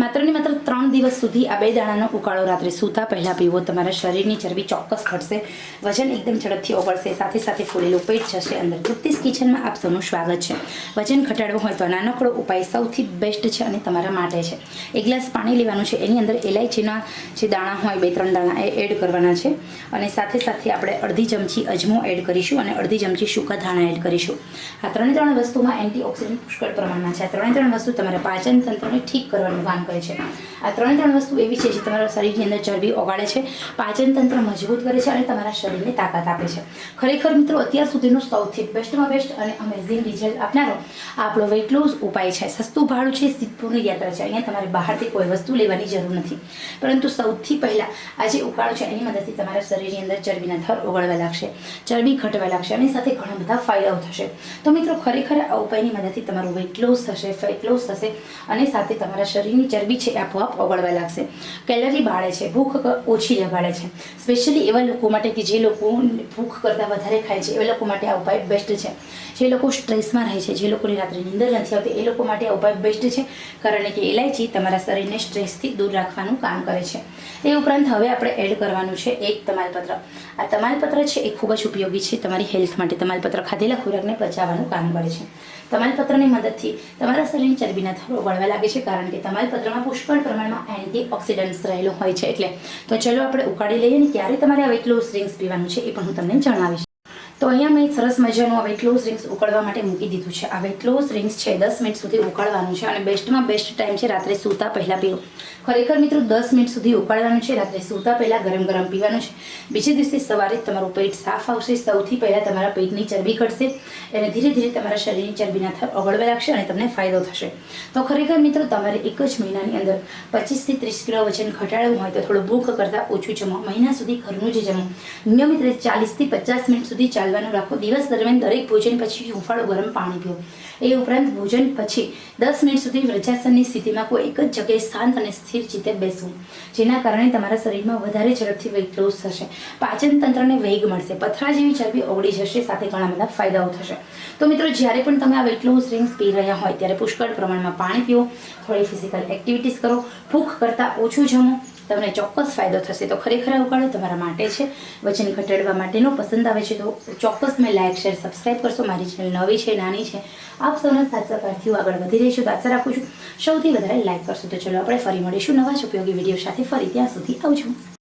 માત્ર ને માત્ર ત્રણ દિવસ સુધી આ બે દાણાનો ઉકાળો રાત્રે સૂતા પહેલાં પીવો. તમારા શરીરની ચરબી ચોક્કસ ઘટશે. વજન એકદમ ઝડપથી ઓગળશે. સાથે સાથે ફૂલેલું પેટ જશે. અંદર તૃપ્તિસ કિચનમાં આપ સ્વાગત છે. વજન ઘટાડવું હોય તો નાનકડો ઉપાય સૌથી બેસ્ટ છે અને તમારા માટે છે. એક ગ્લાસ પાણી લેવાનું છે. એની અંદર એલાયચીના જે દાણા હોય, બે ત્રણ દાણા, એ એડ કરવાના છે. અને સાથે સાથે આપણે અડધી ચમચી અજમો એડ કરીશું અને અડધી ચમચી સૂકા ધાણા એડ કરીશું. આ ત્રણે ત્રણ વસ્તુમાં એન્ટીઓક્સિડન્ટ પુષ્કળ પ્રમાણમાં છે. આ ત્રણે ત્રણ વસ્તુ તમારા પાચન તંત્રને ઠીક કરવાનું કામ કરે છે. આ ત્રણે ત્રણ વસ્તુ એવી છે જે તમારા શરીરની અંદર ચરબી ઓગાળે છે, પાચન તંત્ર મજબૂત કરે છે અને તમારા શરીરને તાકાત આપે છે. ખરેખર મિત્રો, અત્યાર સુધીનો સૌથી બેસ્ટમાં બેસ્ટ અને અમેઝિંગ રિઝલ્ટ આપનારો આપણો વેઇટ લોસ ઉપાય છે. સસ્તું ભાડું છે સિદ્ધપુરની યાત્રા છે. અહીંયા તમારે બહારથી કોઈ વસ્તુ લેવાની જરૂર નથી. પરંતુ સૌથી પહેલાં આ જે ઉકાળો છે, એની મદદથી તમારા શરીરની અંદર ચરબીના થર ઓગળવા લાગશે, ચરબી ઘટવા લાગશે અને સાથે ઘણા બધા ફાયદાઓ થશે. તો મિત્રો, ખરેખર આ ઉપાયની મદદથી તમારું વેઇટ લોસ થશે ફેટ લોસ થશે અને સાથે તમારા શરીરની ચરબી છે આપોઆપ ઓગળવા લાગશે. કેલરી બાળે છે, ભૂખ ઓછી લગાડે છે. સ્પેશિયલી એવા લોકો માટે કે જે લોકો ભૂખ કરતાં વધારે ખાય છે, એવા લોકો માટે આ ઉપાય બેસ્ટ છે. જે લોકો સ્ટ્રેસમાં રહે છે, જે લોકોની રાત્રે નીંદર નથી આવતી, એ લોકો માટે આ ઉપાય બેસ્ટ છે. કારણ કે ઇલાયચી તમારા શરીરને સ્ટ્રેસથી દૂર રાખવાનું કામ કરે છે. એ ઉપરાંત હવે આપણે એડ કરવાનું છે એક તમાલપત્ર. આ તમાલપત્ર છે એ ખૂબ જ ઉપયોગી છે તમારી હેલ્થ માટે. તમાલપત્ર ખાધેલા ખોરાકને પચાવવાનું કામ કરે છે. તમાલપત્રની મદદથી તમારા શરીરની ચરબીના થરો વળવા લાગે છે કારણ કે તમાલપત્રમાં પુષ્કળ પ્રમાણમાં એન્ટીઓક્સિડન્ટ્સ રહેલો હોય છે એટલે. તો ચલો આપણે ઉકાળી લઈએ ને ક્યારે તમારે આ વેટ લોસ ડ્રિંક્સ પીવાનું છે એ પણ હું તમને જણાવીશ. તો અહીંયા મેં સરસ મજાનું આ વેટ લોસ ડ્રિંક્સ ઉકળવા માટે મૂકી દીધું છે. આ વેટ લોસ ડ્રિંક્સ છે દસ મિનિટ સુધી ઉકાળવાનું છે અને બેસ્ટમાં બેસ્ટ ટાઈમ છે રાત્રે સૂતા પહેલાં પીવું. ખરેખર મિત્રો, દસ મિનિટ સુધી ઉકાળવાનું છે, રાત્રે સૂતા પહેલાં ગરમ ગરમ પીવાનું છે. બીજે દિવસે સવારે તમારું પેટ સાફ આવશે, સૌથી પહેલાં તમારા પેટની ચરબી ઘટશે. અને ધીરે ધીરે તમારા શરીરની ચરબીના ઓગળવા લાગશે અને તમને ફાયદો થશે. તો ખરેખર મિત્રો, તમારે એક જ મહિનાની અંદર પચીસથી ત્રીસ કિલો વજન ઘટાડવું હોય તો થોડું ભૂખ કરતાં ઓછું જમો. મહિના સુધી ઘરનું જ જમો. નિયમિત રીતે ચાલીસથી પચાસ મિનિટ સુધી ચાલવાનું રાખો. દિવસ દરમિયાન દરેક ભોજન પછી હુંફાળું ગરમ પાણી પીવો એ ઉપરાંત ભોજન પછી દસ મિનિટ સુધી વ્રજાસનની સ્થિતિમાં કોઈ એક જ જગ્યાએ શાંત અને સ્થિર ચિત્તે બેસવું. જેના કારણે તમારા શરીરમાં વધારે ઝડપથી વેઇટ લોસ થશે. પાચન તંત્રને વેગ મળશે. પથરા જેવી ચરબી ઓગળી જશે, સાથે ઘણા બધા ફાયદાઓ થશે. તો મિત્રો, જ્યારે પણ તમે આ વેઇટ લોસ ડ્રિંક્સ પી રહ્યા હોય, ત્યારે પુષ્કળ પ્રમાણમાં પાણી પીવો થોડી ફિઝિકલ એક્ટિવિટીઝ કરો. ભૂખ કરતાં ઓછું જમો. તમને ચોક્કસ ફાયદો થશે. તો ખરેખર ઉકાળો તમારા માટે છે. વજન ઘટાડવા માટેનો પસંદ આવે છે. તો ચોક્કસ મેં લાઇક શેર સબસ્ક્રાઈબ કરશો. મારી ચેનલ નવી છે, નાની છે. આપ સૌના સાથ સહકારથી આગળ વધી રહીશું તો આશા રાખું છું સૌથી વધારે લાઇક કરશો. તો ચલો આપણે ફરી મળીશું નવા જ ઉપયોગી વીડિયો સાથે. ફરી ત્યાં સુધી આવજો.